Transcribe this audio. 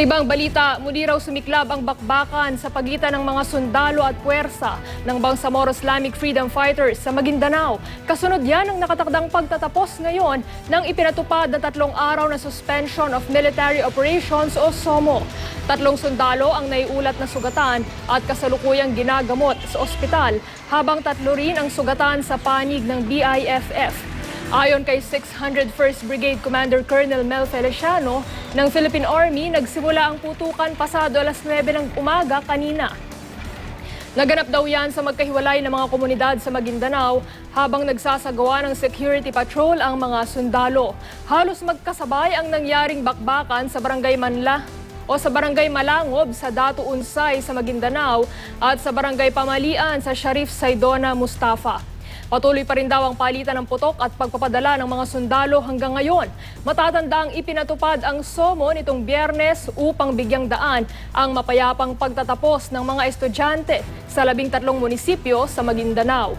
Sa ibang balita, muli raw sumiklab ang bakbakan sa pagitan ng mga sundalo at puwersa ng Bangsamoro Islamic Freedom Fighters sa Maguindanao. Kasunod yan ang nakatakdang pagtatapos ngayon ng ipinatupad na tatlong araw na suspension of military operations o SOMO. Tatlong sundalo ang naiulat na sugatan at kasalukuyang ginagamot sa ospital habang tatlo rin ang sugatan sa panig ng BIFF. Ayon kay 601st Brigade Commander Colonel Mel Feliciano ng Philippine Army, nagsimula ang putukan pasado alas 9 ng umaga kanina. Naganap daw yan sa magkahiwalay ng mga komunidad sa Maguindanao habang nagsasagawa ng security patrol ang mga sundalo. Halos magkasabay ang nangyaring bakbakan sa Barangay Manla o sa Barangay Malangob sa Datu Unsay sa Maguindanao at sa Barangay Pamalian sa Sharif Saidona Mustafa. Patuloy pa rin daw ang palitan ng putok at pagpapadala ng mga sundalo hanggang ngayon. Matatandang ipinatupad ang SOMO nitong biyernes upang bigyang daan ang mapayapang pagtatapos ng mga estudyante sa labing tatlong munisipyo sa Maguindanao.